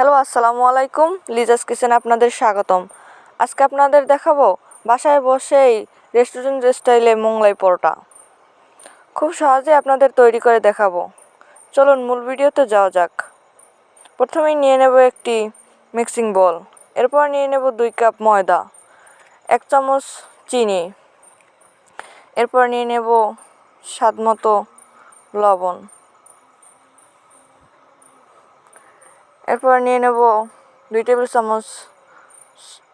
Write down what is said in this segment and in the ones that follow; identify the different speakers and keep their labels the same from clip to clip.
Speaker 1: Hello, আসসালামু আলাইকুম। Liza's kitchen আপনাদের স্বাগতম। আজকে আপনাদের দেখাবো বাসায় বসেই রেস্টুরেন্ট স্টাইলে মোংলাই পরোটা। খুব সহজে আপনাদের তৈরি করে দেখাবো। চলুন, মূল ভিডিওতে যাওয়া যাক। প্রথমেই নিয়ে নেব একটি মিক্সিং বল। এরপর নিয়ে নেব দুই কাপ ময়দা, এক চামচ চিনি। এরপর নিয়ে নেব স্বাদ মতো লবণ। এরপর নিয়ে নেব দুই টেবিল চামচ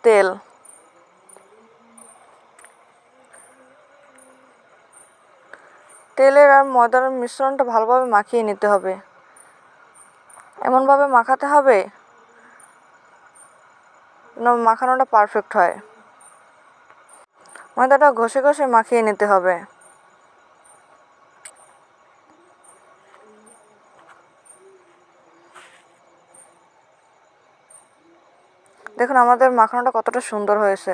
Speaker 1: তেল। তেলের আর ময়দার মিশ্রণটা ভালোভাবে মাখিয়ে নিতে হবে। এমনভাবে মাখাতে হবে মাখানোটা পারফেক্ট হয়। ময়দাটা ঘষে ঘষে মাখিয়ে নিতে হবে। দেখুন, আমাদের মাখানোটা কতটা সুন্দর হয়েছে।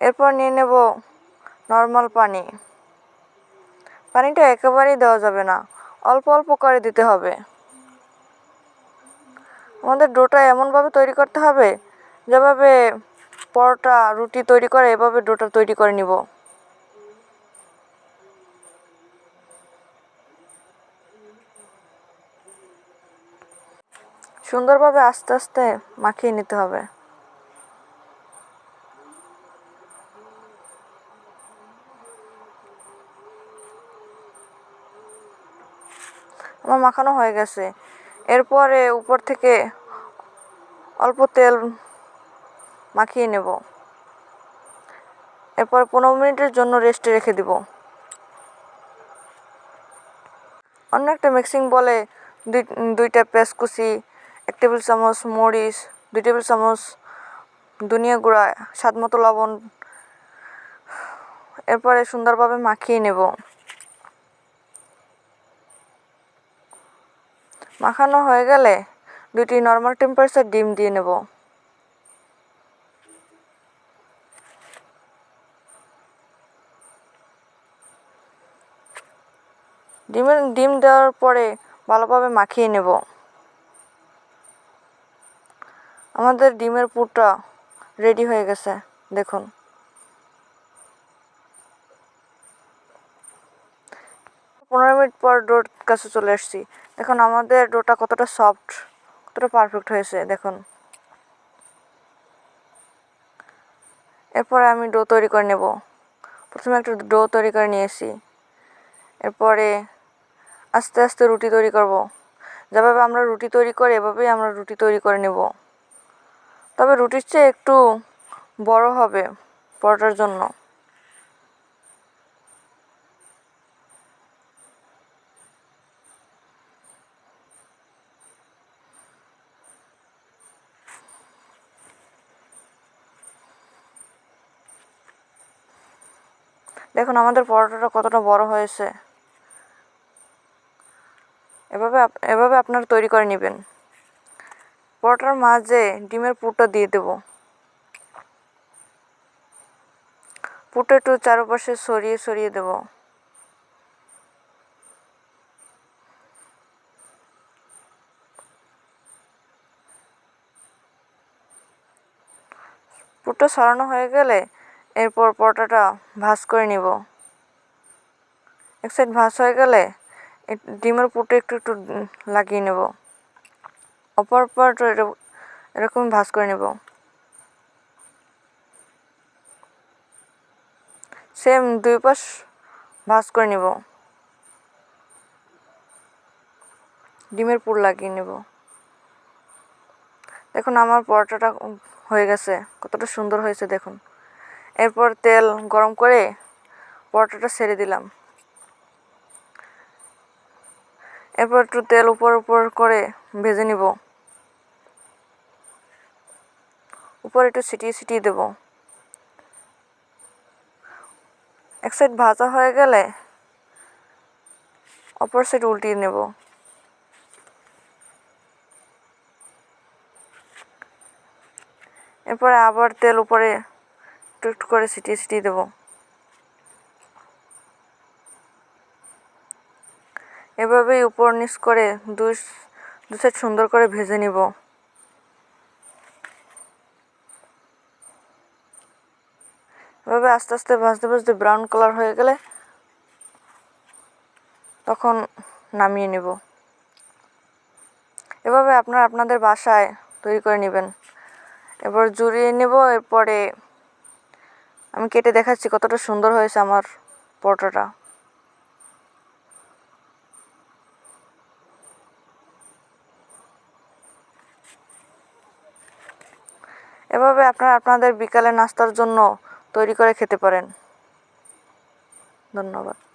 Speaker 1: এরপর নিয়ে নেব নর্মাল পানি। পানিটা একেবারেই দেওয়া যাবে না, অল্প অল্প করে দিতে হবে। আমাদের ডোটা এমনভাবে তৈরি করতে হবে, যেভাবে পরোটা, রুটি তৈরি করে, এভাবে ডোটা তৈরি করে নিব। সুন্দরভাবে আস্তে আস্তে মাখিয়ে নিতে হবে। আমার মাখানো হয়ে গেছে। এরপরে উপর থেকে অল্প তেল মাখিয়ে নেব। এরপর পনেরো মিনিটের জন্য রেস্টে রেখে দিব। অন্য একটা মিক্সিং বলে দুই, দুইটা পেঁয়াজ কুচি এক টেবিল চামচ, মরিচ, দুই টেবিল চামচ ধনিয়া গুঁড়া, স্বাদ মতো লবণ। এরপরে সুন্দরভাবে মাখিয়ে নেব। মাখানো হয়ে গেলে দুটি নর্মাল টেম্পারেচার ডিম দিয়ে নেব। ডিমের ডিম দেওয়ার পরে ভালোভাবে মাখিয়ে নেব। আমাদের ডিমের পুরটা রেডি হয়ে গেছে, দেখুন। পনেরো মিনিট পর ডোর কাছে চলে এসেছি দেখুন, আমাদের ডোটা কতটা সফট কতটা পারফেক্ট হয়েছে, দেখুন। এরপরে আমি ডো তৈরি করে নেব। প্রথমে একটু ডো তৈরি করে নিয়েছি। এরপরে আস্তে আস্তে রুটি তৈরি করব। যেভাবে আমরা রুটি তৈরি করি, এভাবেই আমরা রুটি তৈরি করে নেব। তবে রুটির চেয়ে একটু বড় হবে পরোটার জন্য। দেখুন, আমাদের পরোটাটা কতটা বড় হয়েছে। এভাবে এভাবে আপনারা তৈরি করে নেবেন। পরোটার মাঝে ডিমের পুরটা দিয়ে দেব। পুরটা একটু চারপাশে সরিয়ে সরিয়ে দেব। পুরটা সরানো হয়ে গেলে এরপর পরোটাটা ভাজ করে নিব। এক সাইড ভাজ হয়ে গেলে ডিমের পুরটা একটু একটু লাগিয়ে নেব। অপর পর এরকম ভাজ করে নেব। সেম দুই পাশ ভাজ করে নেব। ডিমের পুর লাগিয়ে নেব। দেখুন আমার পরোটাটা হয়ে গেছে, কতটা সুন্দর হয়েছে দেখুন। এরপর তেল গরম করে পরোটাটা ছেড়ে দিলাম। এরপর একটু তেল উপর উপর করে ভেজে নিব। উপর একটু ছিটিয়ে ছিটিয়ে দেব। এক সাইড ভাজা হয়ে গেলে অপর সাইড উল্টিয়ে নেব। এরপরে আবার তেল উপরে একটু করে ছিটিয়ে ছিটিয়ে দেবো। এভাবেই উপর নিচ করে দুই দু সাইড সুন্দর করে ভেজে নিব। এভাবে আস্তে আস্তে ভাজতে ভাজতে ব্রাউন কালার হয়ে গেলে তখন নামিয়ে নেব। এভাবে আপনারা আপনাদের বাসায় তৈরি করে নেবেন। এবার জুড়িয়ে নেব, এরপরে আমি কেটে দেখাচ্ছি কতটা সুন্দর হয়েছে আমার পরোটাটা। এভাবে আপনারা আপনাদের বিকালে নাস্তার জন্য তৈরি করে খেতে পারেন। ধন্যবাদ।